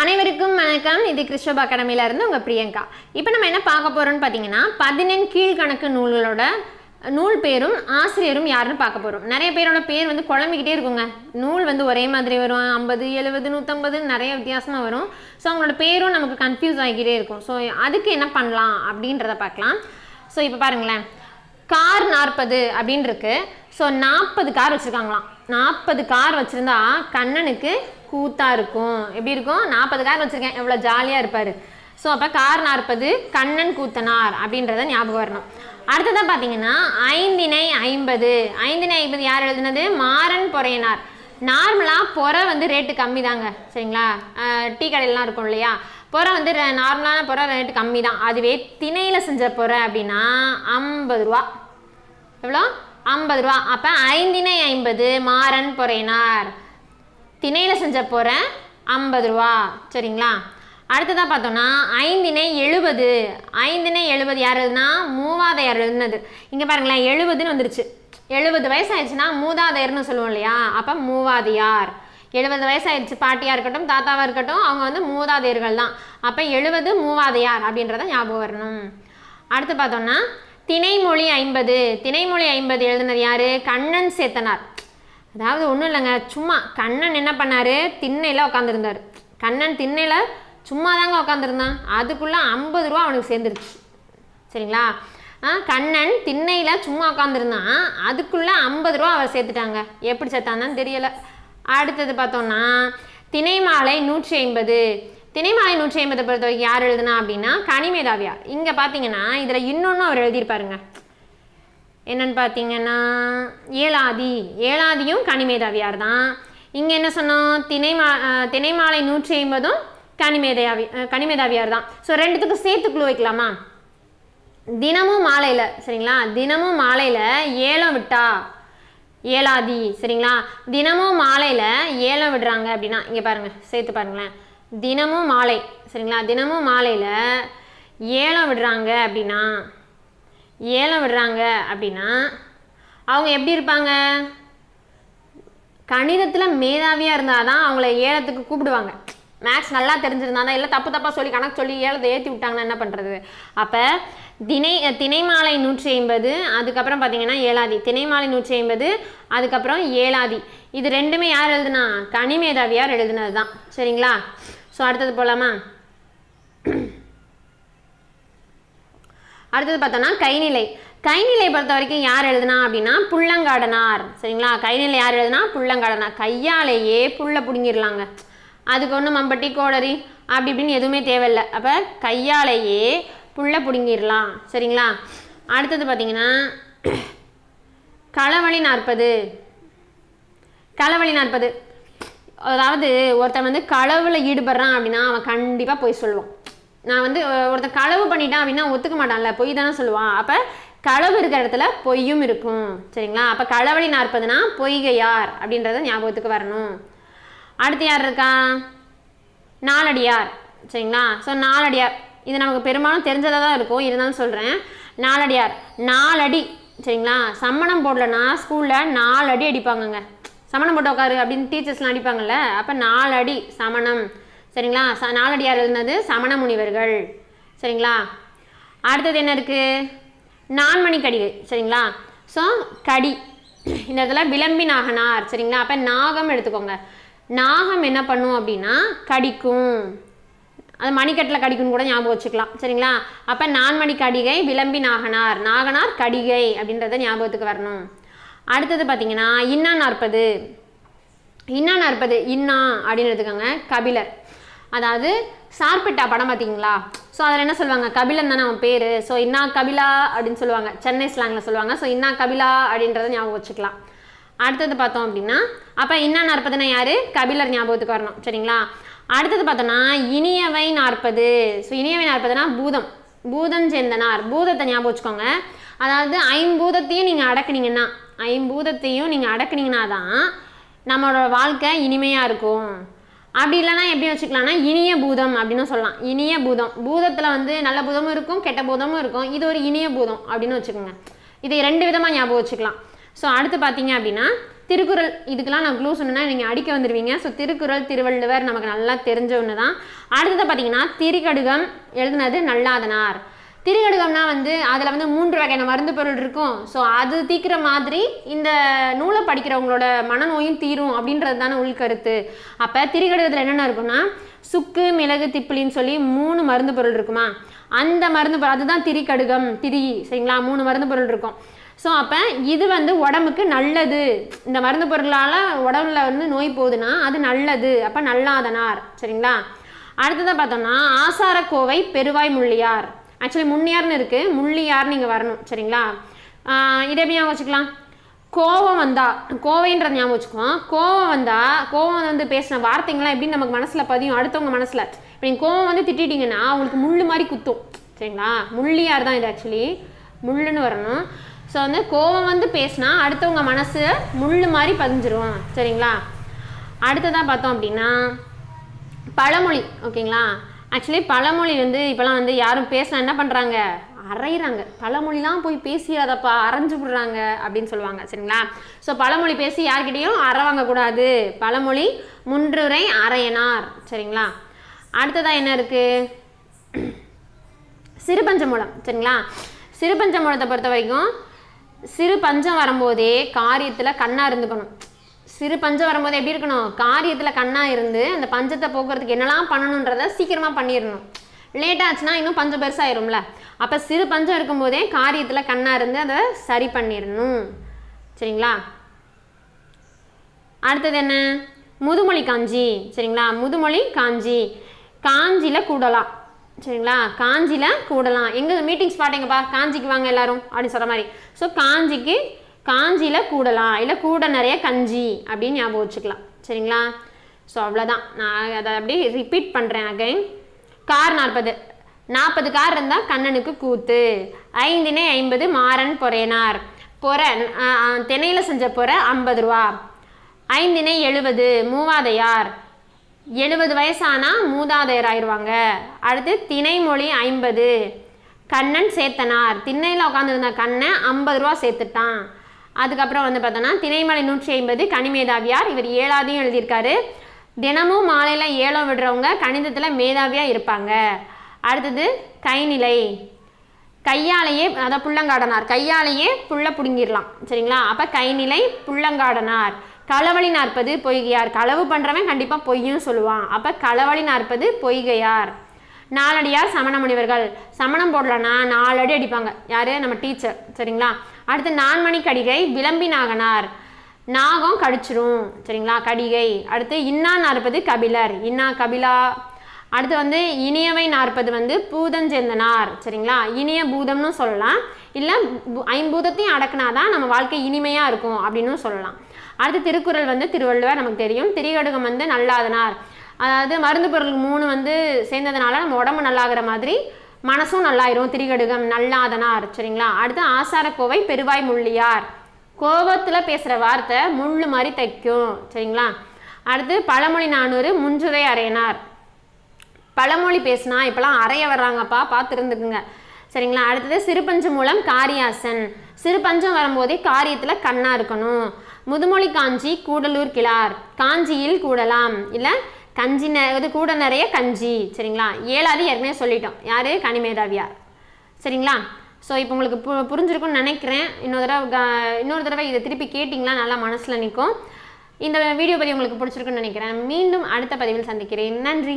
அனைவருக்கும் வணக்கம். இது கிறிஸ்டோப் அகாடமியில இருந்து உங்க பிரியங்கா. இப்போ நம்ம என்ன பார்க்க போறோம்னு பார்த்தீங்கன்னா பதினெண் கீழ்கணக்கு நூல்களோட நூல் பேரும் ஆசிரியரும் யாருன்னு பார்க்க போறோம். நிறைய பேரோட பேர் வந்து குழம்பிக்கிட்டே இருக்குங்க. நூல் வந்து ஒரே மாதிரி வரும். ஐம்பது எழுபது நூற்றம்பது நிறைய வித்தியாசமா வரும். ஸோ அவங்களோட பேரும் நமக்கு கன்ஃபியூஸ் ஆகிக்கிட்டே இருக்கும். ஸோ அதுக்கு என்ன பண்ணலாம் அப்படின்றத பார்க்கலாம். ஸோ இப்போ பாருங்களேன். கார் நாற்பது அப்படின்னு இருக்கு. ஸோ நாற்பது கார் வச்சுருக்காங்களாம். நாற்பது கார் வச்சுருந்தா கண்ணனுக்கு கூத்தாக இருக்கும். எப்படி இருக்கும்? நாற்பது கார் வச்சுருக்கேன். எவ்வளோ ஜாலியாக இருப்பார். ஸோ அப்போ கார் நாற்பது கண்ணன் கூத்தனார் அப்படின்றத ஞாபகம் வரணும். அடுத்ததாக பார்த்தீங்கன்னா ஐந்தினை ஐம்பது. ஐந்தினை ஐம்பது யார் எழுதுனது? மாறன் பொறையனார். நார்மலாக பொறை வந்து ரேட்டு கம்மி தாங்க சரிங்களா டீ கடையிலலாம் இருக்கும் இல்லையா? பொறை வந்து நார்மலான பொறை ரேட்டு கம்மி தான் அதுவே திணையில் செஞ்ச பொறை அப்படின்னா ஐம்பது ரூபா. எவ்வளோ? ஐம்பது ரூபா. அப்போ ஐந்தினை ஐம்பது மாறன் பொறையினார் திணையில் செஞ்ச போகிற ஐம்பது ரூபா. சரிங்களா? அடுத்ததாக பார்த்தோம்னா ஐந்தினை எழுபது. ஐந்தினை எழுபது யார் எழுதுனா மூவாதையார் எழுதுனது. இங்கே பாருங்களேன் எழுபதுன்னு வந்துருச்சு. எழுபது வயசாயிடுச்சுன்னா மூதாதையர்னு சொல்லுவோம் இல்லையா? அப்போ மூவாதையார். எழுபது வயசாயிடுச்சு பாட்டியாக இருக்கட்டும் தாத்தாவாக இருக்கட்டும் அவங்க வந்து மூதாதையர்கள் தான். அப்போ எழுபது மூவாதையார் அப்படின்றத ஞாபகம் வரணும். அடுத்து பார்த்தோம்னா திணைமொழி ஐம்பது திணைமொழி ஐம்பது எழுதுனது யார்? கண்ணன் சேத்தனார். அதாவது ஒன்றும் இல்லைங்க சும்மா கண்ணன் என்ன பண்ணார்? திண்ணையில் உட்காந்துருந்தார் கண்ணன் திண்ணையில் சும்மா தாங்க உட்காந்துருந்தான் அதுக்குள்ளே ஐம்பது ரூபா அவனுக்கு சேர்ந்துருச்சு. சரிங்களா? ஆ கண்ணன் திண்ணையில் சும்மா உட்காந்துருந்தான் அதுக்குள்ளே ஐம்பது ரூபா அவர் சேர்த்துட்டாங்க. எப்படி சேர்த்தான்னு தெரியலை. அடுத்தது பார்த்தோன்னா திணைமாலை நூற்றி ஐம்பது திணைமாலை நூற்றி ஐம்பது பொறுத்த வரைக்கும் யார் எழுதுனா அப்படின்னா கனிமேதாவியார் இங்கே பார்த்தீங்கன்னா இதில் இன்னொன்று அவர் எழுதியிருப்பாருங்க. என்னன்னு பார்த்தீங்கன்னா ஏழாதி. ஏழாதியும் கனிமேதாவியார் தான். இங்கே என்ன சொன்னோம் திணைமா திணைமாலை நூற்றி ஐம்பதும் கனிமேதாவி கனிமேதாவியார் தான். ஸோ ரெண்டுத்துக்கும் சேர்த்து குழு வைக்கலாமா? தினமும் மாலையில் சரிங்களா? தினமும் மாலையில் ஏலம் விட்டா ஏழாதி சரிங்களா? தினமும் மாலையில் ஏலம் விடுறாங்க அப்படின்னா இங்கே பாருங்கள் சேர்த்து பாருங்களேன். தினமும் மாலை சரிங்களா? தினமும் மாலையில் ஏலம் விடுறாங்க அப்படின்னா ஏலம் விடுறாங்க அப்படின்னா அவங்க எப்படி இருப்பாங்க? கணிதத்தில் மேதாவியாக இருந்தால் தான் அவங்கள ஏலத்துக்கு கூப்பிடுவாங்க. மேக்ஸ் நல்லா தெரிஞ்சிருந்தா தான் இல்லை தப்பு தப்பாக சொல்லி கணக்கு சொல்லி ஏலத்தை ஏற்றி விட்டாங்கன்னா என்ன பண்ணுறது அப்போ தினை தினை மாலை நூற்றி ஐம்பது அதுக்கப்புறம் பார்த்தீங்கன்னா ஏழாதி. தினை மாலை நூற்றி ஐம்பது அதுக்கப்புறம் ஏழாதி. இது ரெண்டுமே யார் எழுதுனா? கனிமேதாவியார் எழுதுனது தான் சரிங்களா? ஸோ அடுத்தது போகலாமா அடுத்தது பார்த்தோன்னா கைநிலை. கைநிலை பொறுத்த வரைக்கும் யார் எழுதுனா அப்படின்னா புள்ளங்காடனார். சரிங்களா? கைநிலை யார் எழுதுனா புள்ளங்காடனார். கையாலேயே புல்லை பிடுங்கிடலாங்க. அதுக்கு ஒன்றும் மம்பட்டி கோடரி அப்படி இப்படின்னு எதுவுமே தேவையில்லை. அப்போ கையாலேயே புல்லை பிடுங்கிடலாம். சரிங்களா? அடுத்தது பார்த்தீங்கன்னா களவழி நாற்பது. களவழி நாற்பது. அதாவது ஒருத்தன் வந்து களவில் ஈடுபடுறான் அப்படின்னா அவன் கண்டிப்பாக போய் சொல்லுவான். நான் வந்து ஒருத்தன் களவு பண்ணிட்டான் அப்படின்னா ஒத்துக்க மாட்டான்ல பொய் தானே சொல்லுவான். அப்போ களவு இருக்கிற இடத்துல பொய்யும் இருக்கும். சரிங்களா? அப்போ களவழி நாற்பதுனா பொய்கையார் அப்படின்றத ஞாபகத்துக்கு வரணும். அடுத்து யார் இருக்கா? நாலடியார். சரிங்களா? ஸோ நாலடியார். இது நமக்கு பெரும்பாலும் தெரிஞ்சதாக தான் இருக்கும். இருந்தாலும் சொல்கிறேன் நாலடியார். நாலடி. சரிங்களா? சம்மணம் போடலன்னா ஸ்கூலில் நாலு அடி அடிப்பாங்கங்க. சமணம் போட்டு உட்காரு அப்படின்னு டீச்சர்ஸ்லாம் அடிப்பாங்கல்ல அப்போ நாலடி சமணம். சரிங்களா? ச நாலடியார் இருந்தது சமண முனிவர்கள். சரிங்களா? அடுத்தது என்ன இருக்குது நான்மணி கடிகை சரிங்களா? ஸோ கடி. இந்த இடத்துல விளம்பி நாகனார். சரிங்களா? அப்போ நாகம் எடுத்துக்கோங்க. நாகம் என்ன பண்ணும் அப்படின்னா கடிக்கும். அது மணிக்கட்டில் கடிக்கும்னு கூட ஞாபகம் வச்சுக்கலாம். சரிங்களா? அப்போ நான்மணி கடிகை விளம்பி நாகனார். நாகனார் கடிகை அப்படின்றத ஞாபகத்துக்கு வரணும். அடுத்தது பார்த்தீங்கன்னா இன்னா நாற்பது. இன்னா நாற்பது இன்னா அப்படின்னு எடுத்துக்கோங்க கபிலர். அதாவது சார்பெட்டா படம் பார்த்தீங்களா ஸோ அதில் என்ன சொல்லுவாங்க? கபிலன் தானே அவன் பேர். ஸோ இன்னா கபிலா அப்படின்னு சொல்லுவாங்க. சென்னை ஸ்லாங்கில் சொல்லுவாங்க. ஸோ இன்னா கபிலா அப்படின்றத ஞாபகம் வச்சுக்கலாம். அடுத்தது பார்த்தோம் அப்படின்னா அப்போ இன்னா நாற்பதுனா யார்? கபிலர் ஞாபகத்துக்கு வரணும். சரிங்களா? அடுத்தது பார்த்தோன்னா இனியவை நாற்பது. ஸோ இனியவை நாற்பதுனா பூதம். பூதம் சேர்ந்தனார். பூதத்தை ஞாபகம் வச்சுக்கோங்க. அதாவது ஐம்பூதத்தையும் நீங்கள் அடக்குனீங்கன்னா ஐம்பூதத்தையும் நீங்கள் அடக்குனீங்கன்னா தான் நம்மளோட வாழ்க்கை இனிமையாக இருக்கும். அப்படி இல்லைனா எப்படி வச்சுக்கலாம்னா இனிய பூதம் அப்படின்னு சொல்லலாம். இனிய பூதம். பூதத்தில் வந்து நல்ல பூதமும் இருக்கும் கெட்ட பூதமும் இருக்கும். இது ஒரு இனிய பூதம் அப்படின்னு வச்சுக்கோங்க. இதை ரெண்டு விதமாக ஞாபகம் வச்சுக்கலாம். ஸோ அடுத்து பார்த்தீங்க அப்படின்னா திருக்குறள். இதுக்கெல்லாம் நான் க்ளூ சொன்னேன்னா நீங்கள் அடிக்க வந்துடுவீங்க ஸோ திருக்குறள் திருவள்ளுவர் நமக்கு நல்லா தெரிஞ்ச ஒன்று தான் அடுத்தது பார்த்தீங்கன்னா திரிகடுகம் எழுதுனது நல்லாதனார். திரிகடுகம்னா வந்து அதில் வந்து மூன்று வகையான மருந்து பொருள் இருக்கும். ஸோ அது தீக்கிற மாதிரி இந்த நூலை படிக்கிறவங்களோட மனநோயும் தீரும் அப்படின்றது தானே உள்கருத்து அப்போ திரிகடுகத்தில் என்னென்ன இருக்கும்னா சுக்கு மிளகு திப்பிலின்னு சொல்லி மூணு மருந்து பொருள் இருக்குமா? அந்த மருந்து பொருள் அதுதான் திரிகடுகம் திரி சரிங்களா? மூணு மருந்து பொருள் இருக்கும். ஸோ அப்போ இது வந்து உடம்புக்கு நல்லது. இந்த மருந்து பொருளால் உடம்புல வந்து நோய் போகுதுன்னா அது நல்லது. அப்போ நல்லாதனார் சரிங்களா? அடுத்ததாக பார்த்தோம்னா ஆசாரக்கோவை பெருவாய் முள்ளியார். ஆக்சுவலி முன்னியார்னு இருக்குது முள்ளியார்னு நீங்கள் வரணும். சரிங்களா? இதை எப்படி ஞாபகம் வச்சுக்கலாம்? கோவம் வந்தா கோவைன்றது ஞாபகம் வச்சுக்குவோம். கோவம் வந்தா கோவம் வந்து பேசின வார்த்தைங்களாம் எப்படி நமக்கு மனசில் பதியும். அடுத்தவங்க மனசில். இப்போ நீங்கள் கோவம் வந்து திட்டிட்டீங்கன்னா அவங்களுக்கு முள் மாதிரி குத்தும். சரிங்களா? முள்ளியார் தான் இது ஆக்சுவலி முள்ளுன்னு வரணும். ஸோ வந்து கோவம் வந்து பேசினா அடுத்தவங்க மனசு முள் மாதிரி பதிஞ்சிரும். சரிங்களா? அடுத்ததாக பார்த்தோம் அப்படின்னா பழமொழி. ஓகேங்களா? ஆக்சுவலி பழமொழி வந்து இப்போலாம் வந்து யாரும் பேசினா என்ன பண்ணுறாங்க அரைகிறாங்க பழமொழிலாம் போய் பேசியாதப்பா அரைஞ்சு விடுறாங்க அப்படின்னு சொல்லுவாங்க சரிங்களா? ஸோ பழமொழி பேசி யார்கிட்டயும் அற வாங்கக்கூடாது. பழமொழி முன்றுரை அரையனார் சரிங்களா? அடுத்ததாக என்ன இருக்குது சிறுபஞ்சமூலம் சரிங்களா? சிறுபஞ்சமூலத்தை பொறுத்த வரைக்கும் சிறு பஞ்சம் வரும்போதே காரியத்தில் கண்ணாக இருந்துக்கணும். சிறு பஞ்சம் வரும்போது எப்படி இருக்கணும்? காரியத்தில் கண்ணாக இருந்து அந்த பஞ்சத்தை போக்குறதுக்கு என்னெல்லாம் பண்ணணுன்றத சீக்கிரமாக பண்ணிடணும் லேட் ஆச்சுன்னா இன்னும் பஞ்சம் பெருசாகிரும்ல அப்போ சிறு பஞ்சம் இருக்கும்போதே காரியத்தில் கண்ணாக இருந்து அதை சரி பண்ணிடணும் சரிங்களா? அடுத்தது என்ன? முதுமொழி காஞ்சி. சரிங்களா? முதுமொழி காஞ்சி. காஞ்சியில் கூடலாம். சரிங்களா? காஞ்சியில் கூடலாம். எங்கே மீட்டிங் ஸ்பாட் எங்கப்பா? காஞ்சிக்கு வாங்க எல்லாரும். அப்படின்னு சொல்கிற மாதிரி. ஸோ காஞ்சிக்கு காஞ்சியில் கூடலாம் இல்லை கூட நிறைய கஞ்சி அப்படின்னு ஞாபகம் வச்சுக்கலாம். சரிங்களா? ஸோ அவ்வளோதான் நான் அதை அப்படியே ரிப்பீட் பண்ணுறேன் அகைன் கார் நாற்பது. நாற்பது கார் இருந்தால் கண்ணனுக்கு கூத்து. ஐந்தினை ஐம்பது மாறன் பொறையனார். பொறை திணையில் செஞ்ச பொறை ஐம்பது ரூபா. ஐந்தினை எழுபது மூவாதையார். எழுபது வயசானால் மூதாதையர் ஆயிடுவாங்க. அடுத்து திணைமொழி ஐம்பது. கண்ணன் சேர்த்தனார் திண்ணையில் உட்காந்துருந்த கண்ணை ஐம்பது ரூபா சேர்த்துட்டான். அதுக்கப்புறம் வந்து பார்த்தோன்னா திணைமலை நூற்றி ஐம்பது கனிமேதாவியார் இவர் ஏழாவதையும் எழுதியிருக்காரு. தினமும் மாலையில் ஏழம் விடுறவங்க கணிதத்தில் மேதாவியாக இருப்பாங்க. அடுத்தது கைநிலை. கையாலேயே அதான் புள்ளங்காடனார் கையாலேயே புள்ள பிடுங்கிடலாம். சரிங்களா? அப்போ கைநிலை புள்ளங்காடனார். களவழி நாற்பது பொய்கையார். களவு பண்ணுறவன் கண்டிப்பாக பொய்யும் சொல்லுவான். அப்போ களவழி நாற்பது பொய்கையார். நாலடியார் சமண முனிவர்கள். சமணம் போடலன்னா நாலடி அடிப்பாங்க. யார்? நம்ம டீச்சர் சரிங்களா? அடுத்து நான்மணி கடிகை விளம்பி நாகனார். நாகம் கடிச்சிரும். சரிங்களா? கடிகை. அடுத்து இன்னா நாற்பது கபிலர். இன்னா கபிலா. அடுத்து வந்து இனியவை நாற்பது வந்து பூதஞ்சேர்ந்தனார் சரிங்களா? இனிய பூதம்னு சொல்லலாம். இல்லை ஐம்பூதத்தையும் அடக்குனாதான் நம்ம வாழ்க்கை இனிமையாக இருக்கும் அப்படின்னு சொல்லலாம். அடுத்து திருக்குறள் வந்து திருவள்ளுவர் நமக்கு தெரியும். திரிகடுகம் வந்து நல்லாதனார். அதாவது மருந்து பொருள் மூணு வந்து சேர்ந்ததுனால நம்ம உடம்பு நல்லாகிற மாதிரி மனசும் நல்லாயிரும் திரிகடுகம் நல்லாதனார் சரிங்களா அடுத்து ஆசாரக்கோவை பெருவாய் முள்ளியார். கோபத்தில் பேசுகிற வார்த்தை முள்ளு மாதிரி தைக்கும் சரிங்களா? அடுத்து பழமொழி நானூறு முஞ்சுரை அறையனார். பழமொழி பேசினா இப்போலாம் அறைய வர்றாங்கப்பா பார்த்து இருந்துக்குங்க. சரிங்களா? அடுத்தது சிறுபஞ்சம் மூலம் காரியாசன். சிறுபஞ்சம் வரும்போதே காரியத்தில் கண்ணா இருக்கணும். முதுமொழி காஞ்சி கூடலூர் கிளார் காஞ்சியில் கூடலாம். இல்லை கஞ்சி நெ இது கூட நிறைய கஞ்சி சரிங்களா? ஏழாவது ஏற்கனவே சொல்லிட்டோம். யார்? கனிமேதாவியார். சரிங்களா? ஸோ இப்போ உங்களுக்கு பு புரிஞ்சிருக்கும்னு நினைக்கிறேன். இன்னொரு தடவை இன்னொரு தடவை இதை திருப்பி கேட்டிங்களா நல்லா மனசில் நிற்கும் இந்த வீடியோ பதிவு உங்களுக்கு பிடிச்சிருக்குன்னு நினைக்கிறேன். மீண்டும் அடுத்த பதிவில் சந்திக்கிறேன். நன்றி.